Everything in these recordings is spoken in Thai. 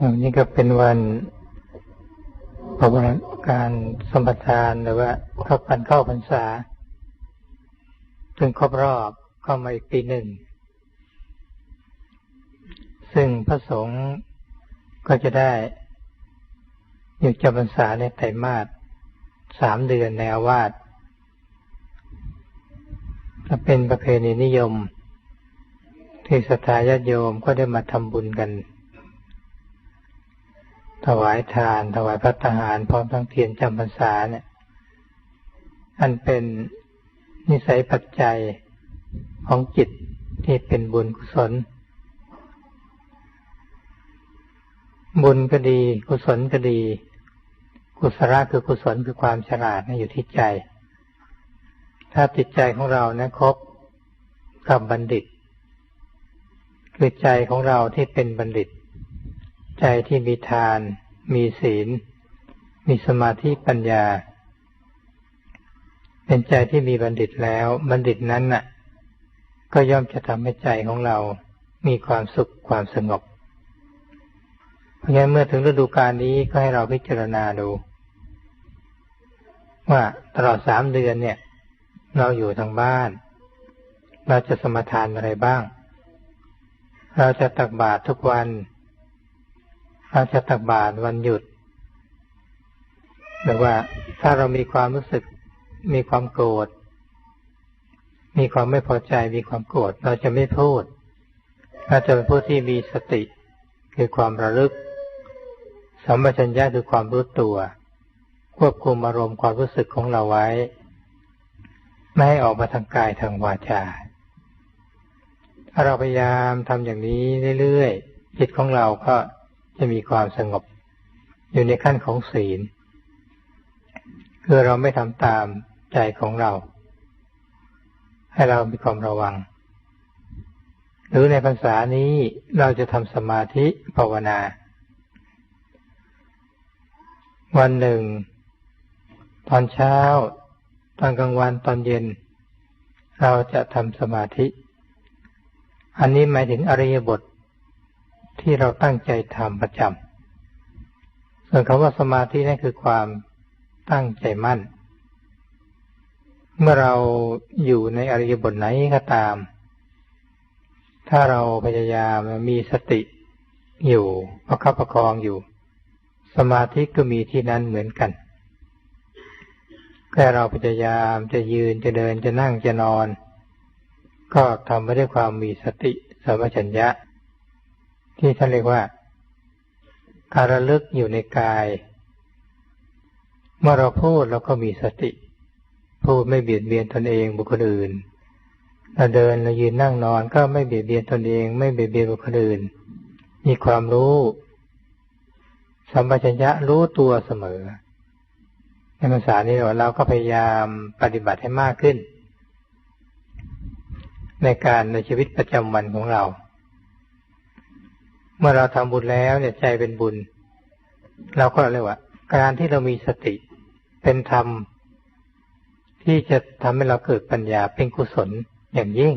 วันนี้ก็เป็นวันประวัติการสมปทานหรือว่าเข้าพันเข้าพรรษาซึ่งครบรอบเข้ามาอีกปีหนึ่ง ซึ่งพระสงฆ์ก็จะได้อยู่จำพรรษาในไตรมาสสามเดือนในอาวาสจะเป็นประเพณีนิยม ที่สถาญาโยมก็ได้มาทำบุญกัน ถวายทาน ถวายพระทหารพร้อมทั้งเทียนจำพรรษาเนี่ย อันเป็นนิสัยปัจจัยของจิตที่เป็นบุญกุศล บุญก็ดี กุศลก็ดี กุศลคือกุศลคือความฉลาดนะอยู่ที่ใจ ถ้าจิตใจของเรานะครบกับบัณฑิต คือใจของเราที่เป็นบัณฑิต ใจที่มีทาน มีศีล มีสมาธิปัญญา เป็นใจที่มีบัณฑิตแล้ว บัณฑิตนั้นน่ะ ก็ย่อมจะทำให้ใจของเรา มีความสุขความสงบ เพราะงั้นเมื่อถึงฤดูกาลนี้ก็ให้เราพิจารณาดู ว่าตลอดสามเดือนเนี่ย เราอยู่ทางบ้าน เราจะสมทานอะไรบ้าง เราจะตักบาตรทุกวัน เราจะตักบาตรวันหยุดหรือว่าถ้าเรามีความรู้สึกมีความโกรธ มีความไม่พอใจมีความโกรธเราจะไม่พูดเราจะเป็นผู้ที่มีสติ คือความระลึกสัมปชัญญะคือความรู้ตัว ควบคุมอารมณ์ความรู้สึกของเราไว้ ไม่ให้ออกมาทางกายทางวาจาถ้าเราพยายามทำอย่างนี้เรื่อยๆจิตของเราก็ จะมีความสงบ อยู่ในขั้นของศีล คือเราไม่ทำตามใจของเรา ให้เรามีความระวัง หรือในภาษานี้เราจะทำสมาธิภาวนา วันหนึ่ง ตอนเช้า ตอนกลางวันตอนเย็น เราจะทำสมาธิ อันนี้หมายถึงอริยบท ที่เราตั้งใจทำประจำส่วนคำว่าสมาธินั่นคือความตั้งใจมั่น เมื่อเราอยู่ในอริยบทไหนก็ตาม ถ้าเราพยายามมีสติอยู่ประคับประคองอยู่ สมาธิก็มีที่นั้นเหมือนกันแค่เราพยายามจะยืนจะเดินจะนั่งจะนอน ก็ทำไปด้วยความมีสติสัมปชัญญะ ที่ท่านเรียกว่า การระลึกอยู่ในกาย เมื่อเราพูดเราก็มีสติ พูดไม่เบียดเบียนตนเองบุคคลอื่นเราเดินเรายืนนั่งนอนก็ไม่เบียดเบียนตนเอง ไม่เบียดเบียนบุคคลอื่น มีความรู้สัมปชัญญะรู้ตัวเสมอ ในภาษานี้เราก็พยายามปฏิบัติให้มากขึ้น ในการในชีวิตประจำวันของเรา เมื่อเราทำบุญแล้วเนี่ยใจเป็นบุญ เราก็เรียกว่า การที่เรามีสติเป็นธรรม ที่จะทำให้เราเกิดปัญญาเป็นกุศลอย่างยิ่ง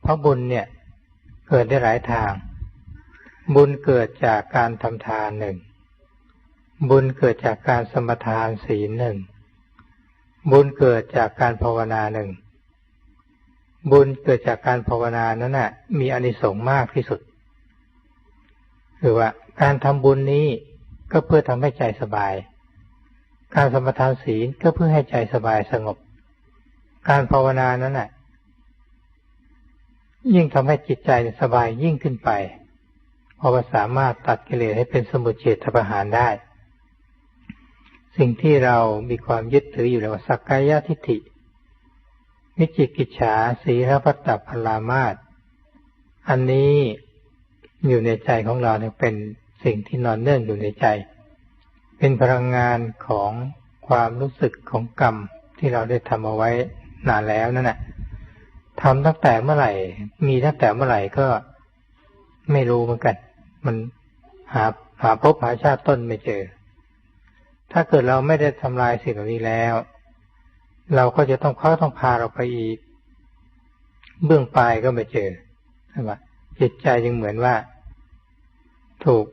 เพราะบุญเนี่ย เกิดได้หลายทาง บุญเกิดจากการทำทานหนึ่ง บุญเกิดจากการสมทานศีลหนึ่ง บุญเกิดจากการภาวนาหนึ่ง บุญเกิดจากการภาวนานั้นน่ะ มีอนิสงส์มากที่สุด คือว่าการทำบุญนี้ก็เพื่อทำให้ใจสบาย การสมทานศีลก็เพื่อให้ใจสบายสงบ การภาวนานั้นน่ะ ยิ่งทำให้จิตใจสบายยิ่งขึ้นไปเพราะว่าสามารถตัดกิเลสให้เป็นสมุทเฉทประหารได้ สิ่งที่เรามีความยึดถืออยู่แล้วสักกายทิฏฐิมิจิกิจฉาสีรพัตตพลามาตอันนี้ อยู่ในใจของเราเนี่ยเป็นสิ่งที่นอนเนื่องอยู่ในใจ เป็นพลังงานของความรู้สึกของกรรมที่เราได้ทำเอาไว้นานแล้วนั่นแหละทำตั้งแต่เมื่อไหร่ มีตั้งแต่เมื่อไหร่ก็ไม่รู้เหมือนกัน มันหาหาพบหาชาติต้นไม่เจอ ถ้าเกิดเราไม่ได้ทำลายสิ่งเหล่านี้แล้ว เราก็จะต้องเขาต้องพาเราไปอีก เบื้องปลายก็ไม่เจอใช่ไหมจิตใจยังเหมือนว่า ถูก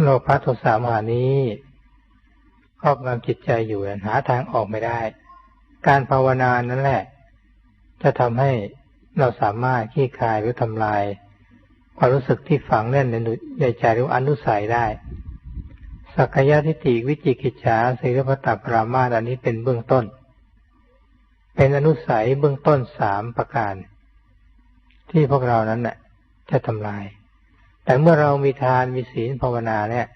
โลภะโทสะมหานี้ครอบงำจิตใจอยู่หาทางออกไม่ได้ การภาวนานั่นแหละ จะทำให้เราสามารถขี้คายหรือทำลาย ความรู้สึกที่ฝังแน่นในใจหรืออนุสัยได้ สักยะทิฏฐิวิจิกิจฉาสิริพตปรามาสอันนี้เป็นเบื้องต้น เป็นอนุสัยเบื้องต้นสามประการ ที่พวกเรานั้นน่ะจะทำลาย แต่เมื่อเรามีทานมีศีลภาวนาเนี่ย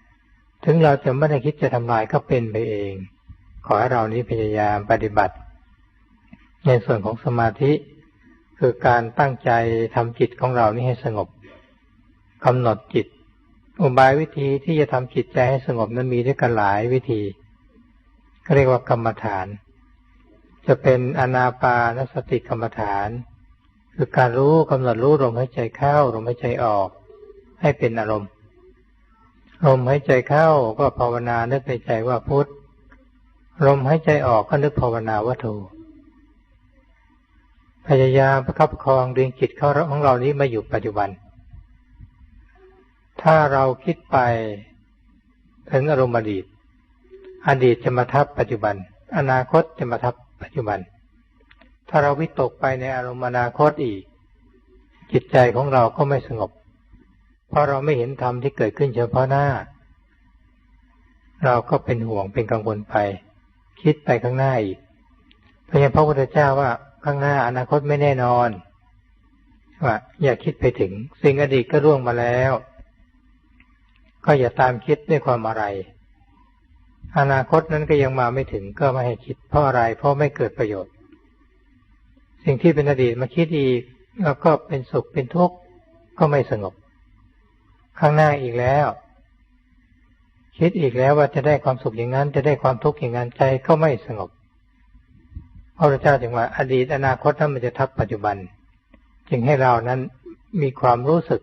ถึงเราจะไม่ได้คิดจะทำลายก็เป็นไปเอง ขอให้เรานี้พยายามปฏิบัติ ในส่วนของสมาธิ คือการตั้งใจทำจิตของเรานี้ให้สงบกำหนดจิต อุบายวิธีที่จะทำจิตใจให้สงบนั้นมีด้วยกันหลายวิธีเรียกว่ากรรมฐาน จะเป็นอนาปานสติกรรมฐาน คือการรู้กำหนดรู้ลมหายใจเข้าลมหายใจออก ให้เป็นอารมณ์ ลมหายใจเข้าก็ภาวนานึกในใจว่าพุทธลมหายใจออกก็นึกภาวนาว่าโทพยายามประคับคองดึงจิตเข้าของเรานี้มาอยู่ปัจจุบัน ถ้าเราคิดไปถึงอารมณ์อดีต อดีตจะมาทับปัจจุบัน อนาคตจะมาทับปัจจุบัน ถ้าเราวิตกไปในอารมณ์อนาคตอีก จิตใจของเราก็ไม่สงบ เพราะเราไม่เห็นธรรมที่เกิดขึ้นเฉพาะหน้า เราก็เป็นห่วงเป็นกังวลไป คิดไปข้างหน้าอีกเพราะยาพระพุทธเจ้าว่าข้างหน้าอนาคตไม่แน่นอนว่าอย่าคิดไปถึง สิ่งอดีตก็ร่วงมาแล้ว ก็อย่าตามคิดด้วยความอะไร อนาคตนั้นก็ยังมาไม่ถึงก็ไม่ให้คิดเพราะอะไร เพราะไม่เกิดประโยชน์ สิ่งที่เป็นอดีตมาคิดอีก แล้วก็เป็นสุขเป็นทุกข์ก็ไม่สงบ ข้างหน้าอีกแล้ว คิดอีกแล้วว่าจะได้ความสุขอย่างนั้น จะได้ความทุกข์อย่างนั้นใจก็ไม่สงบพระพุทธเจ้าจึงว่า อดีตอนาคตนั้นมันจะทับปัจจุบัน จึงให้เรานั้นมีความรู้สึก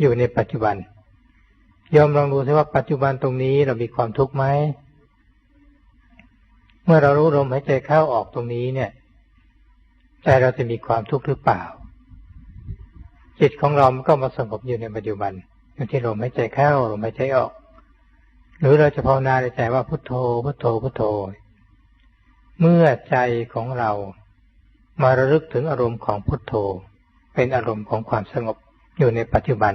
อยู่ในปัจจุบันยอมลองดูซิว่าปัจจุบันตรงนี้เรามีความทุกข์ไหมเมื่อเรารู้ลมหายใจเข้าออกตรงนี้เนี่ยใจเราจะมีความทุกข์หรือเปล่า จิตของเรา มันก็มาสงบอยู่ในปัจจุบัน อยู่ที่ลมหายใจเข้าลมหายใจออก หรือเราจะภาวนาในใจว่าพุทโธ พุทโธ พุทโธ เมื่อใจของเรามาระลึกถึงอารมณ์ของพุทโธ เป็นอารมณ์ของความสงบอยู่ในปัจจุบัน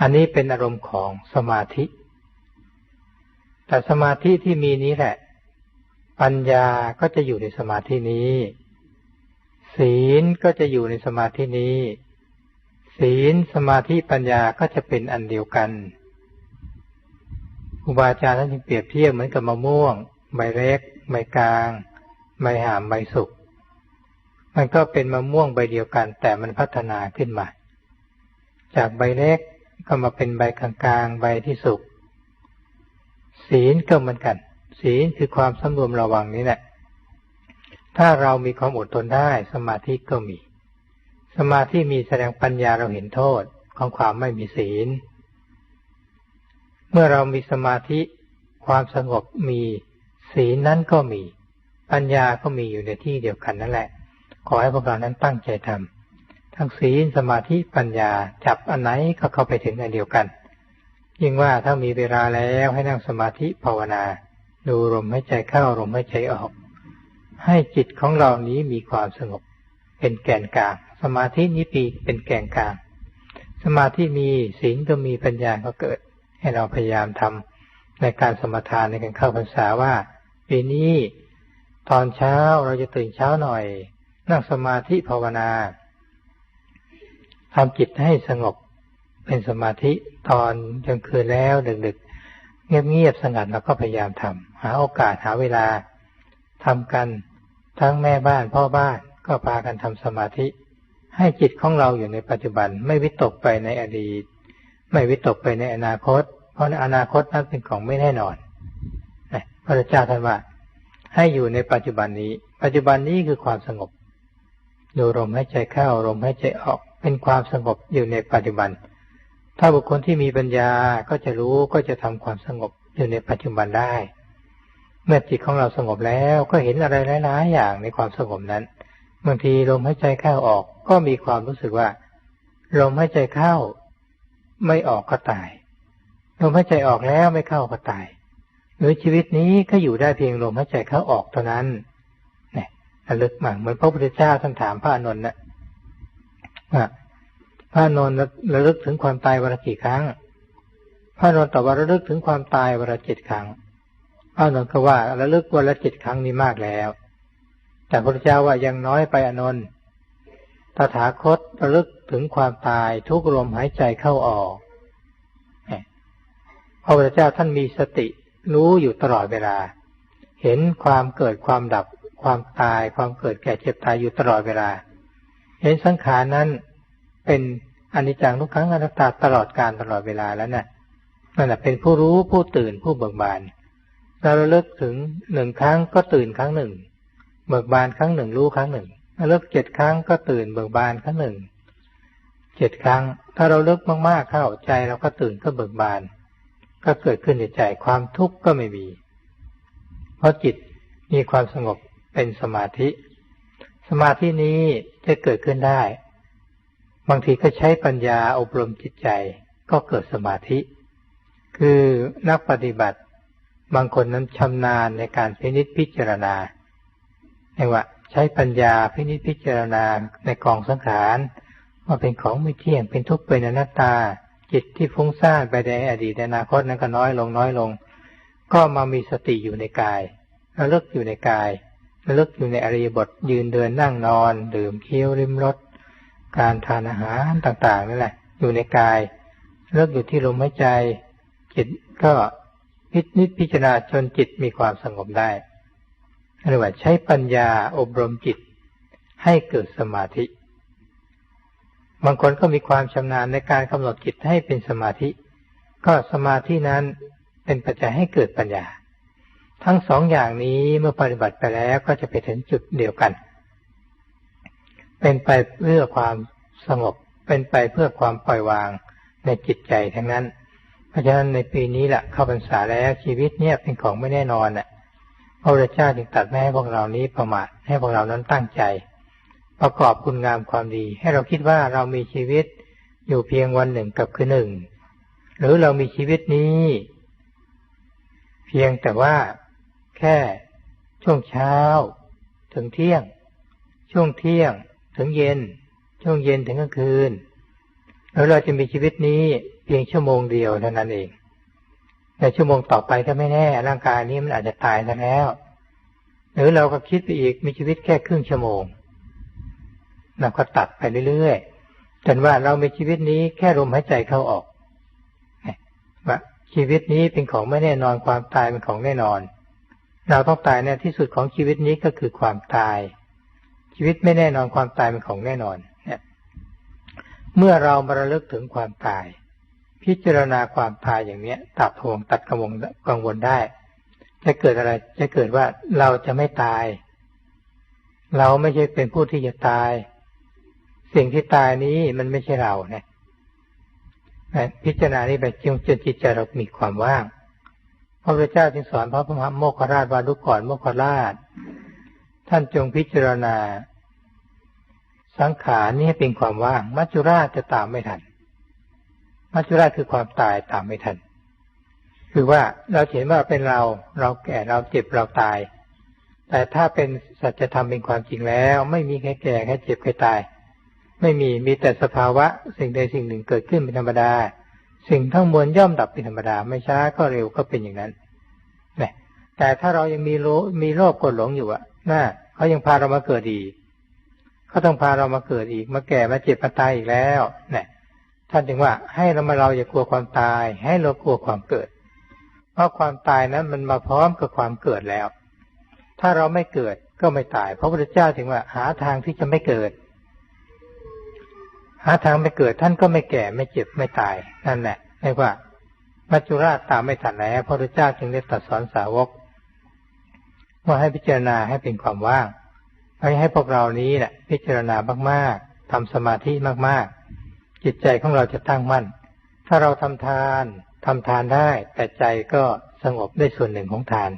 อันนี้เป็นอารมณ์ของสมาธิ แต่สมาธิที่มีนี้แหละ ปัญญาก็จะอยู่ในสมาธินี้ ศีลก็จะอยู่ในสมาธินี้ ศีลสมาธิปัญญาก็จะเป็นอันเดียวกันครูบาอาจารย์ท่านจึงเปรียบเทียบเหมือนกับมะม่วง ใบเล็ก ใบกลาง ใบหามใบสุก มันก็เป็นมะม่วงใบเดียวกัน แต่มันพัฒนาขึ้นมา จากใบเล็กก็มาเป็นใบกลางๆ ใบที่สุก ศีลก็เหมือนกัน ศีลคือความสำรวมระวังนี้แหละ ถ้าเรามีความอดทนได้ สมาธิก็มี สมาธิมีแสดงปัญญาเราเห็นโทษของความไม่มีศีล เมื่อเรามีสมาธิความสงบมีศีลนั้นก็มี ปัญญาก็มีอยู่ในที่เดียวกันนั่นแหละ ขอให้พวกเรานั้นตั้งใจทำทั้งศีลสมาธิปัญญาจับอันไหนก็เข้าไปถึงอันเดียวกัน ยิ่งว่าถ้ามีเวลาแล้วให้นั่งสมาธิภาวนา ดูลมให้ใจเข้าลมให้ใจออก ให้จิตของเรานี้มีความสงบเป็นแกนกลาง สมาธินี้ปีเป็นแก่นกลาง สมาธิมีศีลก็มีปัญญาก็เกิด ให้เราพยายามทำในการสมทานในการเข้าพรรษาว่าปีนี้ตอนเช้าเราจะตื่นเช้าหน่อย นั่งสมาธิภาวนาทำจิตให้สงบเป็นสมาธิตอนกลางคืนแล้วดึกๆเงียบๆสงัดเราก็พยายามทำหาโอกาสหาเวลาทำกันทั้งแม่บ้านพ่อบ้านก็พากันทำสมาธิ ให้จิตของเราอยู่ในปัจจุบัน ไม่วิตกไปในอดีต ไม่วิตกไปในอนาคต เพราะในอนาคตนั้นเป็นของไม่แน่นอนพระเจ้าท่านว่า ให้อยู่ในปัจจุบันนี้ ปัจจุบันนี้คือความสงบดูลมให้ใจเข้าลมให้ใจออกเป็นความสงบอยู่ในปัจจุบัน ถ้าบุคคลที่มีปัญญาก็จะรู้ก็จะทำความสงบอยู่ในปัจจุบันได้ เมื่อจิตของเราสงบแล้วก็เห็นอะไรหลายๆอย่างในความสงบนั้น บางทีลมหายใจเข้าออกก็มีความรู้สึกว่า ลมหายใจเข้า ไม่ออกก็ตาย ลมหายใจออกแล้วไม่เข้าก็ตาย หรือชีวิตนี้ก็อยู่ได้เพียงลมหายใจเข้าออกเท่านั้นเนี่ยระลึกมาเหมือนพระพุทธเจ้าท่านถามพระอนุนนะว่าพระอนุนระลึกถึงความตายวันละกี่ครั้ง พระอนุนตอบว่าระลึกถึงความตายวันละเจ็ดครั้ง พระอนุนก็ว่าระลึกวันละเจ็ดครั้งนี้มากแล้ว แต่พระเจ้าว่ายังน้อยไปอนุนตถาคตระลึกถึงความตายทุกลมหายใจเข้าออกพระพุทธเจ้าท่านมีสติรู้อยู่ตลอดเวลา เห็นความเกิดความดับ ความตาย ความเกิดแก่เจ็บตายอยู่ตลอดเวลา เห็นสังขารนั้นเป็นอนิจจังทุกครั้งอนัตตาตลอดการตลอดเวลาแล้วนะ่ะนั่นแหละเป็นผู้รู้ผู้ตื่นผู้เบิกบานเราระลึกถึงหนึ่งครั้งก็ตื่นครั้งหนึ่ง เบิกบานครั้งหนึ่งรู้ครั้งหนึ่งระลึกเจ็ดครั้งก็ตื่นเบิกบานครั้งหนึ่งเจ็ดครั้ง ถ้าเราเลิกมากๆเข้าใจเราก็ตื่นก็เบิกบาน ก็เกิดขึ้นในใจความทุกข์ก็ไม่มี เพราะจิตมีความสงบเป็นสมาธิ สมาธินี้จะเกิดขึ้นได้ บางทีก็ใช้ปัญญาอบรมจิตใจ ก็เกิดสมาธิ คือนักปฏิบัติ บางคนนั้นชำนาญในการพินิจพิจารณา เรียกว่าใช้ปัญญาพินิจพิจารณาในกองสังขารว่าเป็นของไม่เที่ยงเป็นทุกข์เป็นอนัตตา จิตที่ฟุ้งซ่านไปในอดีตในอนาคตนั้นก็น้อยลงน้อยลง ก็มามีสติอยู่ในกายระลึกอยู่ในกายระลึกอยู่ในอริยบทยืนเดินนั่งนอนดื่มเคี้ยวริมรสการทานอาหารต่างๆนั่นแหละ อยู่ในกายเลิกอยู่ที่ลมหายใจ จิตก็พิจิตพิจารณาจนจิตมีความสงบได้ เรียกว่าใช้ปัญญาอบรมจิตให้เกิดสมาธิ บางคนก็มีความชำนาญในการกำหนดจิตให้เป็นสมาธิ ก็สมาธินั้นเป็นปัจจัยให้เกิดปัญญา ทั้งสองอย่างนี้เมื่อปฏิบัติไปแล้วก็จะไปถึงจุดเดียวกัน เป็นไปเพื่อความสงบ เป็นไปเพื่อความปล่อยวางในจิตใจทั้งนั้น เพราะฉะนั้นในปีนี้แหละเข้าพรรษาแล้วชีวิตเนี่ยเป็นของไม่แน่นอนน่ะ พระพุทธเจ้าจึงตัดไม่ให้พวกเรานี้ประมาทให้พวกเรานั้นตั้งใจ ประกอบคุณงามความดี ให้เราคิดว่าเรามีชีวิตอยู่เพียงวันหนึ่งกับคืนหนึ่ง หรือเรามีชีวิตนี้ เพียงแต่ว่าแค่ช่วงเช้า ถึงเที่ยง ช่วงเที่ยง ถึงเย็น ช่วงเย็นถึงกลางคืน แล้วเราจะมีชีวิตนี้เพียงชั่วโมงเดียวเท่านั้นเอง แต่ชั่วโมงต่อไปก็ไม่แน่ ร่างกายนี้มันอาจจะตายซะแล้ว หรือเราก็คิดไปอีกมีชีวิตแค่ครึ่งชั่วโมงเราก็ตัดไปเรื่อยๆจนว่าเรามีชีวิตนี้แค่ลมหายใจเข้าออกว่าชีวิตนี้เป็นของไม่แน่นอนความตายเป็นของแน่นอน เราต้องตายในที่สุดของชีวิตนี้ก็คือความตาย ชีวิตไม่แน่นอนความตายเป็นของแน่นอนเนี่ยเมื่อเรามาระลึกถึงความตาย พิจารณาความตายอย่างเนี้ยตัดทวงตัดกังวลกังวลได้ จะเกิดอะไร จะเกิดว่าเราจะไม่ตาย เราไม่ใช่เป็นผู้ที่จะตาย สิ่งที่ตายนี้มันไม่ใช่เราเนี่ยพิจารณานี้ไปจงจนจิตใจเรามีความว่าง พระพุทธเจ้าจึงสอนพระพุทธโมคคราชวาดุก่อนโมคคราช ท่านจงพิจารณา สังขารนี้เป็นความว่าง มัจจุราชจะตามไม่ทัน มัจจุราชคือความตายตามไม่ทัน คือว่าเราเห็นว่าเป็นเราเราแก่เราเจ็บเราตาย แต่ถ้าเป็นสัจธรรมเป็นความจริงแล้ว ไม่มีใครแก่ใครเจ็บใครตาย ไม่มีมีแต่สภาวะ สิ่งใดสิ่งหนึ่งเกิดขึ้นเป็นธรรมดา สิ่งทั้งมวลย่อมดับเป็นธรรมดา ไม่ช้าก็เร็วก็เป็นอย่างนั้นนี่แต่ถ้าเรายังมีโลมีโลภกดหลงอยู่อะน่าเขายังพาเรามาเกิดอีกเขาต้องพาเรามาเกิดอีก มาแก่มาเจ็บมาตายอีกแล้วเนี่ย ท่านจึงว่าให้เรามาเราอย่ากลัวความตาย ให้เรากลัวความเกิด เพราะความตายนั้นมันมาพร้อมกับความเกิดแล้ว ถ้าเราไม่เกิดก็ไม่ตาย พระพุทธเจ้าถึงว่าหาทางที่จะไม่เกิด หาทางไม่เกิดท่านก็ไม่แก่ไม่เจ็บไม่ตายนั่นแหละเรียกว่า มัจจุราชตามไม่ทันแล้วพระพุทธเจ้าจึงได้ตรัสสอนสาวกว่าให้พิจารณาให้เป็นความว่างให้ให้พวกเรานี้แหละพิจารณามากๆทำสมาธิมากๆ จิตใจของเราจะตั้งมั่น ถ้าเราทำทานทำทานได้ แต่ใจก็สงบได้ส่วนหนึ่งของทาน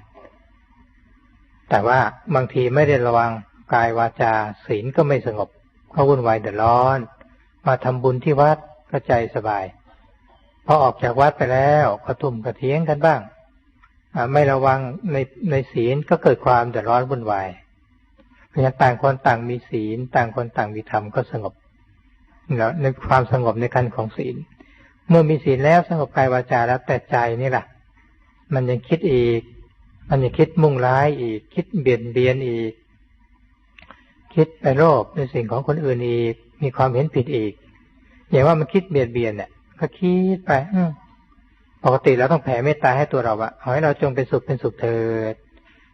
แต่ว่าบางทีไม่ได้ระวังกายวาจาศีลก็ไม่สงบก็วุ่นวายเดือดร้อน มาทำบุญที่วัดก็ใจสบายพอออกจากวัดไปแล้วก็ตุ่มกระเทียงกันบ้างไม่ระวังในในศีลก็เกิดความเดือดร้อนวุ่นวายเพราะฉะนั้นต่างคนต่างมีศีล ต่างคนต่างมีธรรมก็สงบ แล้วในความสงบในขั้นของศีล เมื่อมีศีลแล้วสงบกายวาจาแล้วแต่ใจนี่แหละมันยังคิดอีก มันยังคิดมุ่งร้ายอีก คิดเบียดเบียนอีก คิดไปโลภในสิ่งของคนอื่นอีก มีความเห็นผิดอีก อย่างว่ามันคิดเบียดเบียนเนี่ยก็คิดไปปกติเราต้องแผ่เมตตาให้ตัวเราอะขอให้เราจงเป็นสุขเป็นสุขเถิด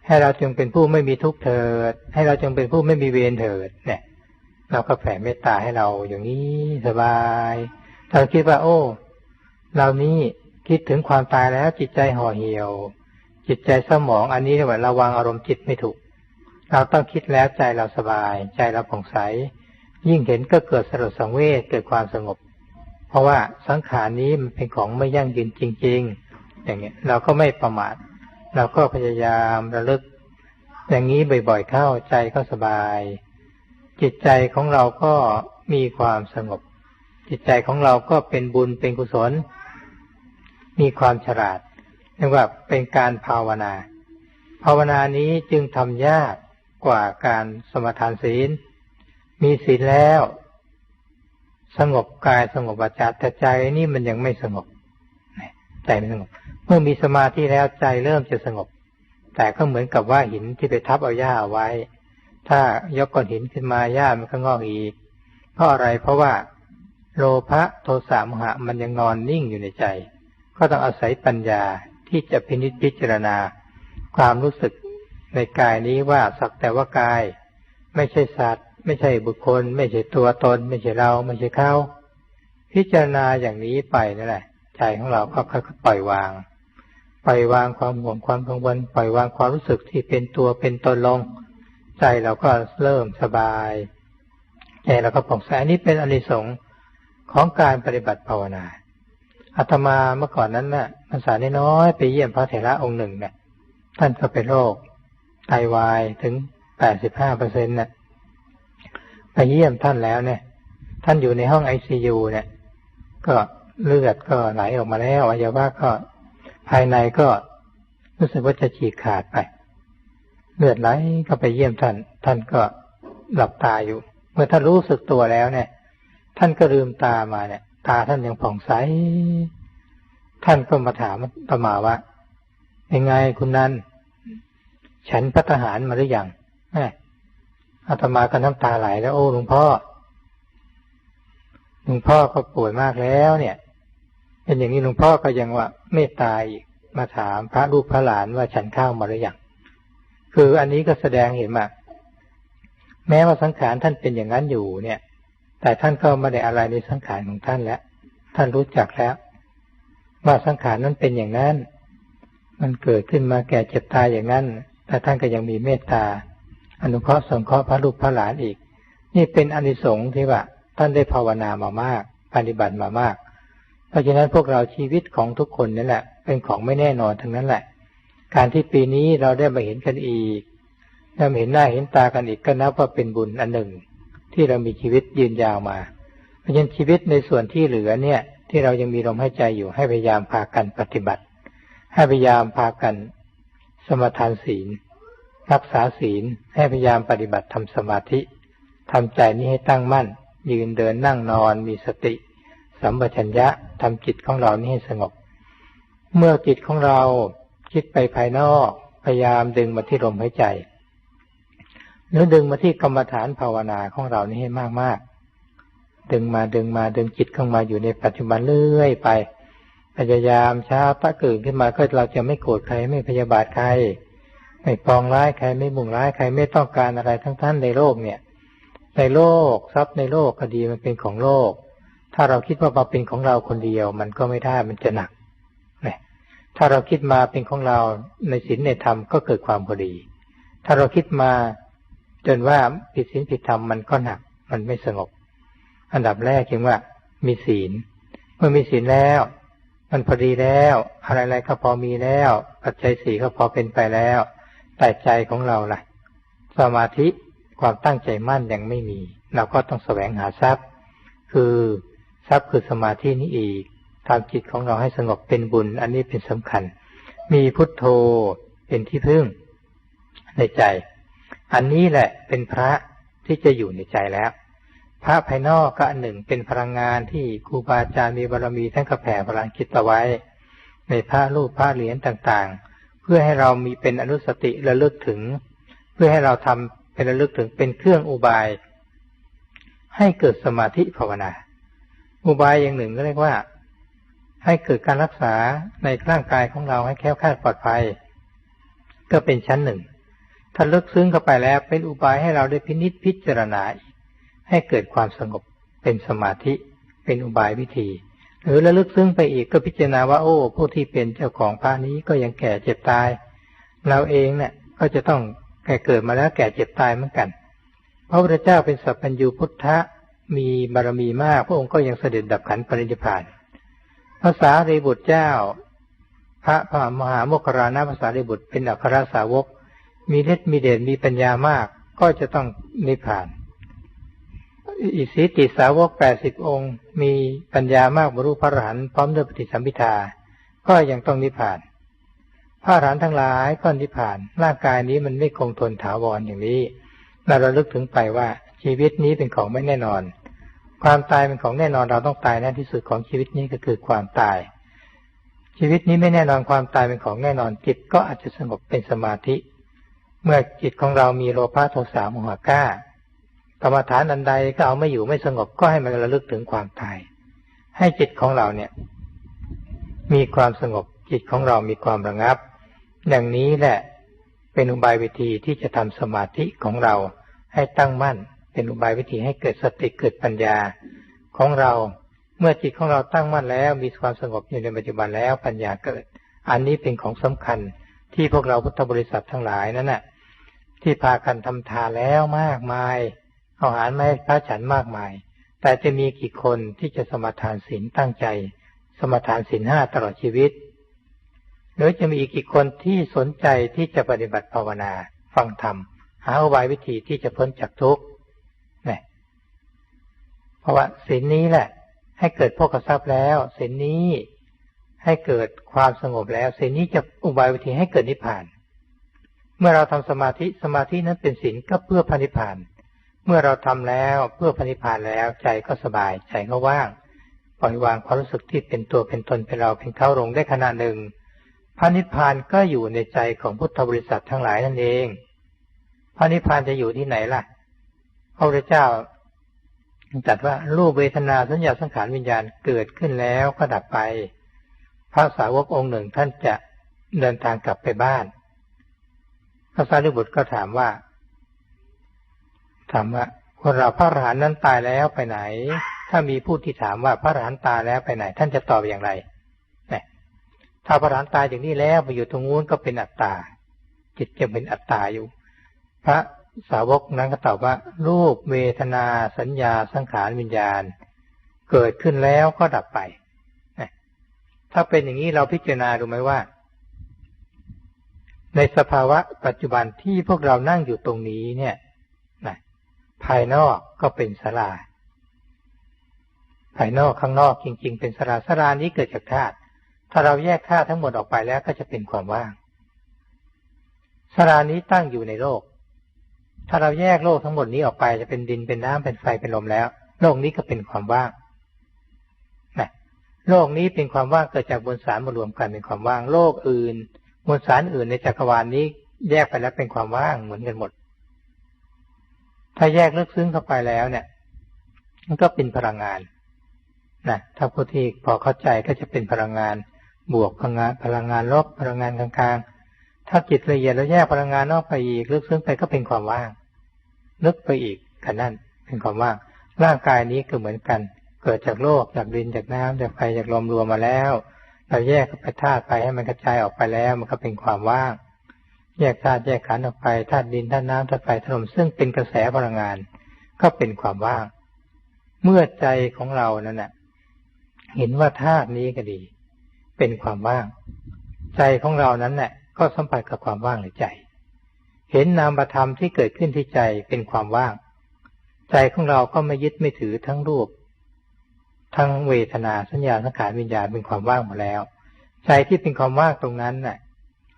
ให้เราจงเป็นผู้ไม่มีทุกข์เถิด ให้เราจงเป็นผู้ไม่มีเวรเถิด เนี่ย เราก็แผ่เมตตาให้เราอย่างนี้สบายถ้าคิดว่า โอ้ เรานี้คิดถึงความตายแล้วจิตใจห่อเหี่ยว จิตใจสมองอันนี้เรียกว่าระวังอารมณ์จิตไม่ถูก เราต้องคิดแล้วใจเราสบาย ใจเราผ่องใส ยิ่งเห็นก็เกิดสลดสังเวชเกิดความสงบ เพราะว่าสังขารนี้มันเป็นของไม่ยั่งยืนจริง ๆ อย่างเงี้ย เราก็ไม่ประมาทเราก็พยายามระลึก อย่างนี้บ่อยๆเข้าใจก็สบาย จิตใจของเราก็มีความสงบ จิตใจของเราก็เป็นบุญเป็นกุศล มีความฉลาดเรียกว่าเป็นการภาวนา ภาวนานี้จึงทำยากกว่าการสมทานศีล มีศีลแล้ว สงบกายสงบวาจาแต่ใจนี่มันยังไม่สงบใจไม่สงบ เมื่อมีสมาธิแล้วใจเริ่มจะสงบ แต่ก็เหมือนกับว่าหินที่ไปทับเอาหญ้าเอาไว้ ถ้ายกก้อนหินขึ้นมาหญ้ามันก็งอกอีก เพราะอะไรเพราะว่า โลภะโทสะมหะมันยังนอนนิ่งอยู่ในใจ ก็ต้องอาศัยปัญญาที่จะพินิจพิจารณา ความรู้สึกในกายนี้ว่าสักแต่ว่ากาย ไม่ใช่สัตว์ ไม่ใช่บุคคล ไม่ใช่ตัวตน ไม่ใช่เรา ไม่ใช่เขาพิจารณาอย่างนี้ไปนั่นแหละใจของเราก็ค่อยๆปล่อยวาง ปล่อยวางความห่วงความกังวลปล่อยวางความรู้สึกที่เป็นตัวเป็นตนลง ใจเราก็เริ่มสบายใจเราก็ผ่องใสนี้เป็นอนิสงส์ของการปฏิบัติภาวนาอาตมาเมื่อก่อนนั้นนะ่ะภาษาน้อยไปเยี่ยมพระเถระองค์หนึ่งเนะี่ยท่านก็เป็นโรคไตาวายถึงแปดสิบห้าเปอร์เซ็นต์น่ะไปเยี่ยมท่านแล้วเนี่ย ท่านอยู่ในห้องไอซียูเนี่ย ก็เลือดก็ไหลออกมาแล้วอวัยวะก็ภายในก็รู้สึกว่าจะฉีกขาดไป เลือดไหลก็ไปเยี่ยมท่าน ท่านก็หลับตาอยู่ เมื่อท่านรู้สึกตัวแล้วเนี่ย ท่านก็ลืมตามาเนี่ย ตาท่านยังผ่องใส ท่านก็มาถามประมาว่ายังไงคุณนันฉันพัฒหารมาหรือยังอาตมาก็น้ำตาไหลแล้ว โอ้หลวงพ่อหลวงพ่อก็ป่วยมากแล้ว เนี่ย เป็นอย่างนี้หลวงพ่อก็ยังว่าเมตตาอีกมาถามพระลูกพระหลานว่าฉันข้าวมาหรือยัง คืออันนี้ก็แสดงเห็นว่าแม้ว่าสังขารท่านเป็นอย่างนั้นอยู่เนี่ย แต่ท่านก็ไม่ได้อะไรในสังขารของท่านแล้ว ท่านรู้จักแล้ว ว่าสังขารนั้นเป็นอย่างนั้น มันเกิดขึ้นมาแก่เจ็บตายอย่างนั้น แต่ท่านก็ยังมีเมตตา อนุเคราะห์สงเคราะห์พระลูกพระหลานอีก นี่เป็นอนิสงส์ที่ว่า ท่านได้ภาวนามามาก ปฏิบัติมามาก เพราะฉะนั้นพวกเราชีวิตของทุกคนนั่แหละ เป็นของไม่แน่นอนทั้งนั้นแหละ การที่ปีนี้เราได้มาเห็นกันอีกได้มาเห็นหน้าเห็นตากันอีกก็นับว่าเป็นบุญอันหนึ่ง ที่เรามีชีวิตยืนยาวมา เพราะฉะนั้นชีวิตในส่วนที่เหลือเนี่ย ที่เรายังมีลมหายใจอยู่ให้พยายามพากันปฏิบัติ ให้พยายามพากัน สมทานศีล รักษาศีลให้พยายามปฏิบัติทำสมาธิทำใจนี้ให้ตั้งมั่น ยืนเดินนั่งนอนมีสติ สัมปชัญญะทำจิตของเรานี้ให้สงบ เมื่อจิตของเรา คิดไปภายนอก พยายามดึงมาที่ลมหายใจหรือดึงมาที่กรรมฐานภาวนาของเรานี้ให้มากๆ ดึงมาดึงมาดึงจิตเข้ามาอยู่ในปัจจุบันเรื่อยไป พยายามช้าตะเกิดขึ้นมาก็เราจะไม่โกรธใครไม่พยาบาทใคร ไม่ปองร้ายใครไม่บุ่งร้ายใครไม่ต้องการอะไรทั้งท่านในโลกเนี่ย ในโลกทรัพย์ในโลกคดีมันเป็นของโลก ถ้าเราคิดว่ามาเป็นของเราคนเดียว มันก็ไม่ได้มันจะหนัก ถ้าเราคิดมาเป็นของเราในศีลในธรรมก็เกิดความพอดี ถ้าเราคิดมา จนว่าผิดศีลผิดธรรมมันก็หนัก มันไม่สงบ อันดับแรกจึงว่า มีศีล เมื่อมีศีลแล้ว มันพอดีแล้ว อะไรๆก็พอมีแล้วปัจจัยสี่ก็พอเป็นไปแล้ว แต่ใจของเราล่ะ สมาธิความตั้งใจมั่นยังไม่มี เราก็ต้องแสวงหาทรัพย์ คือทรัพย์คือสมาธินี้อีก ทำจิตของเราให้สงบเป็นบุญ อันนี้เป็นสำคัญ มีพุทโธเป็นที่พึ่งในใจ อันนี้แหละเป็นพระที่จะอยู่ในใจแล้ว พระภายนอกก็อันหนึ่งเป็นพลังงานที่ครูบาอาจารย์มีบารมีท่านก็แผ่พลังคิดเอาไว้ ในพระรูปพระเหรียญต่างๆ เพื่อให้เรามีเป็นอนุสติระลึกถึง เพื่อให้เราทำเป็นระลึกถึงเป็นเครื่องอุบาย ให้เกิดสมาธิภาวนา อุบายอย่างหนึ่งก็เรียกว่า ให้เกิดการรักษาในร่างกายของเราให้แค้วคลาดปลอดภัย ก็เป็นชั้นหนึ่ง ถ้าลึกซึ้งเข้าไปแล้วเป็นอุบายให้เราได้พินิษพิจารณาให้เกิดความสงบเป็นสมาธิ เป็นอุบายวิธี หรือระลึกซึ้งไปอีกก็พิจารณาว่าโอ้ผู้ที่เป็นเจ้าของพระนี้ก็ยังแก่เจ็บตาย เราเองเนี่ยก็จะต้องแก่เกิดมาแล้วแก่เจ็บตายเหมือนกันพระพุทธเจ้าเป็นสัพพัญญูพุทธะมีบารมีมาก พระองค์ก็ยังเสด็จดับขันปรินิพาน ภาษาเรบุตรเจ้า พระพระมหาโมคคารานะภาษาเรบุตรเป็นอัครสาวก มีฤทธิ์มีเดชมีปัญญามาก ก็จะต้องนิพพาน อิสิติสาวกแปดสิบองค์ มีปัญญามากบรรลุพระอรหันต์พร้อมด้วยปฏิสัมพิทา ก็ยังต้องนิพพาน พระอรหันต์ทั้งหลายก็นิพพาน ร่างกายนี้มันไม่คงทนถาวรอย่างนี้เราระลึกถึงไปว่าชีวิตนี้เป็นของไม่แน่นอน ความตายเป็นของแน่นอนเราต้องตายแน่ที่สุดของชีวิตนี้ก็คือความตาย ชีวิตนี้ไม่แน่นอนความตายเป็นของแน่นอนจิตก็อาจจะสงบเป็นสมาธิ เมื่อจิตของเรามีโลภะโทสะโมหะก้ากรรมฐานอันใดก็เอาไม่อยู่ไม่สงบก็ให้มันระลึกถึงความตาย ให้จิตของเราเนี่ย มีความสงบจิตของเรามีความระงับ อย่างนี้แหละเป็นอุบายวิธีที่จะทำสมาธิของเราให้ตั้งมั่น เป็นอุบายวิธีให้เกิดสติเกิดปัญญาของเรา เมื่อจิตของเราตั้งมั่นแล้ว มีความสงบอยู่ในปัจจุบันแล้วปัญญาเกิด อันนี้เป็นของสำคัญที่พวกเราพุทธบริษัททั้งหลายนั้นน่ะ ที่พากันทำทานแล้วมากมายอาหารไมาให้พระฉันมากมาย แต่จะมีกี่คนที่จะสมาทานศีลตั้งใจ สมาทานศีลห้าตลอดชีวิต หรือจะมีอีกกี่คนที่สนใจที่จะปฏิบัติภาวนา ฟังธรรม หาอุบายวิธีที่จะพ้นจากทุกข์ เพราะว่าศีลนี้แหละ ให้เกิดพกทรัพย์แล้วศีลนี้ให้เกิดความสงบแล้วศีลนี้จะอุบายวิธีให้เกิดนิพพาน เมื่อเราทำสมาธิสมาธินั้นเป็นศีลก็เพื่อพันิพาน เมื่อเราทำแล้วเพื่อพันิพานแล้วใจก็สบายใจก็ว่างปล่อยวางความรู้สึกที่เป็นตัวเป็นตนเป็นเราเป็นเขาลงได้ขณะหนึ่งพันิพานก็อยู่ในใจของพุทธบริษัททั้งหลายนั่นเองพันิพานจะอยู่ที่ไหนล่ะ พระพุทธเจ้า จัดว่ารูปเวทนาสัญญาสังขารวิญญาณเกิดขึ้นแล้วก็ดับไป พระสาวกองค์หนึ่งท่านจะเดินทางกลับไปบ้าน พระสารีบุตรก็ถามว่า ถามว่าคนเราพระอรหันต์นั้นตายแล้วไปไหน ถ้ามีผู้ที่ถามว่าพระอรหันต์ตายแล้วไปไหน ท่านจะตอบอย่างไรถ้าพระอรหันต์ตายอย่างนี้แล้วไปอยู่ตรงนู้นก็เป็นอัตตาจิตจะเป็นอัตตาอยู่ พระ สาวกนั้นก็ตอบว่า รูปเวทนาสัญญาสังขารวิญญาณ เกิดขึ้นแล้วก็ดับไป ถ้าเป็นอย่างนี้เราพิจารณาดูไหมว่า ในสภาวะปัจจุบันที่พวกเรานั่งอยู่ตรงนี้เนี่ยนะภายนอกก็เป็นสลา ภายนอกข้างนอกจริง ๆ เป็นสลาสลานี้เกิดจากธาตุถ้าเราแยกธาตุทั้งหมดออกไปแล้วก็จะเป็นความว่างสลานี้ตั้งอยู่ในโลก ถ้าเราแยกโลกทั้งหมดนี้ออกไปจะเป็นดินเป็นน้ำเป็นไฟเป็นลมแล้ว โลกนี้ก็เป็นความว่างนะโลกนี้เป็นความว่างเกิดจากบนสารมารวมกันเป็นความว่าง โลกอื่นมวลสารอื่นในจักรวาลนนี้ แยกไปแล้วเป็นความว่างเหมือนกันหมด ถ้าแยกลึกซึ้งเข้าไปแล้วเนี่ย มันก็เป็นพลังงานนะถ้าผู้ที่พอเข้าใจก็จะเป็นพลังงานบวกพลังงานพลังงานลบพลังงานกลางๆ ถ้าจิตละเอียดแล้วแยกพลังงานนอกไปอีกลึกซึ้งไปก็เป็นความว่างลึกไปอีกขนาดเป็นความว่าง ร่างกายนี้ก็เหมือนกัน เกิดจากโลกจากดินจากน้ำจากไฟจากลมรวมมาแล้ว เราแยกไปธาตุไปให้มันกระจายออกไปแล้ว มันก็เป็นความว่าง แยกธาตุแยกขันออกไปธาตุดินธาตุน้ำธาตุไฟธาตุลมซึ่งเป็นกระแสพลังงาน ก็เป็นความว่าง เมื่อใจของเรานั้นน่ะเห็นว่าธาตุนี้ก็ดี เป็นความว่าง ใจของเรานั้นน่ะ ก็สัมผัสกับความว่างในใจ เห็นนามธรรมที่เกิดขึ้นที่ใจเป็นความว่าง ใจของเราก็ไม่ยึดไม่ถือทั้งรูป ทั้งเวทนาสัญญาสังขารวิญญาณเป็นความว่างหมดแล้ว ใจที่เป็นความว่างตรงนั้นน่ะ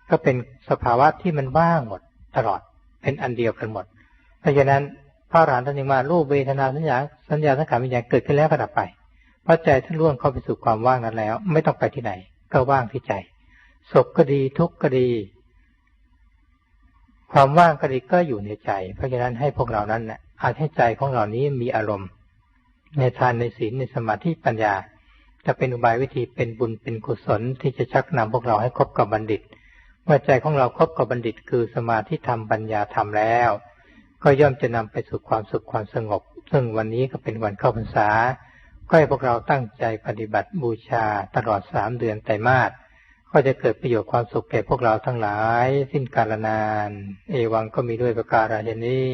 ก็เป็นสภาวะที่มันว่างหมด ตลอดเป็นอันเดียวกันหมด เพราะฉะนั้นพระอรหันต์ท่านยังมารูปเวทนาสัญญาสัญญาสังขารวิญญาณเกิดขึ้นแล้วก็ดับไปพระใจท่านล่วงเข้าไปสู่ความว่างนั้นแล้ว ไม่ต้องไปที่ไหน ก็ว่างที่ใจ สุขก็ดีทุกข์ก็ดี ความว่างก็ดีก็อยู่ในใจ เพราะฉะนั้นให้พวกเรานั้นนะอาจให้ใจของเรานี้มีอารมณ์ ในทานในศีลในสมาธิปัญญา จะเป็นอุบายวิธีเป็นบุญเป็นกุศลที่จะชักนำพวกเราให้คบกับบัณฑิต เมื่อใจของเราครบกับบัณฑิต คือสมาธิธรรมปัญญาธรรมแล้ว ก็ย่อมจะนำไปสู่ความสุขความสงบ ซึ่งวันนี้ก็เป็นวันเข้าพรรษาก็ให้พวกเราตั้งใจปฏิบัติบูชาตลอดสามเดือนไตรมาส ก็จะเกิดประโยชน์ความสุขแก่พวกเราทั้งหลาย สิ้นกาลนาน เอวังก็มีด้วยประการาชนี้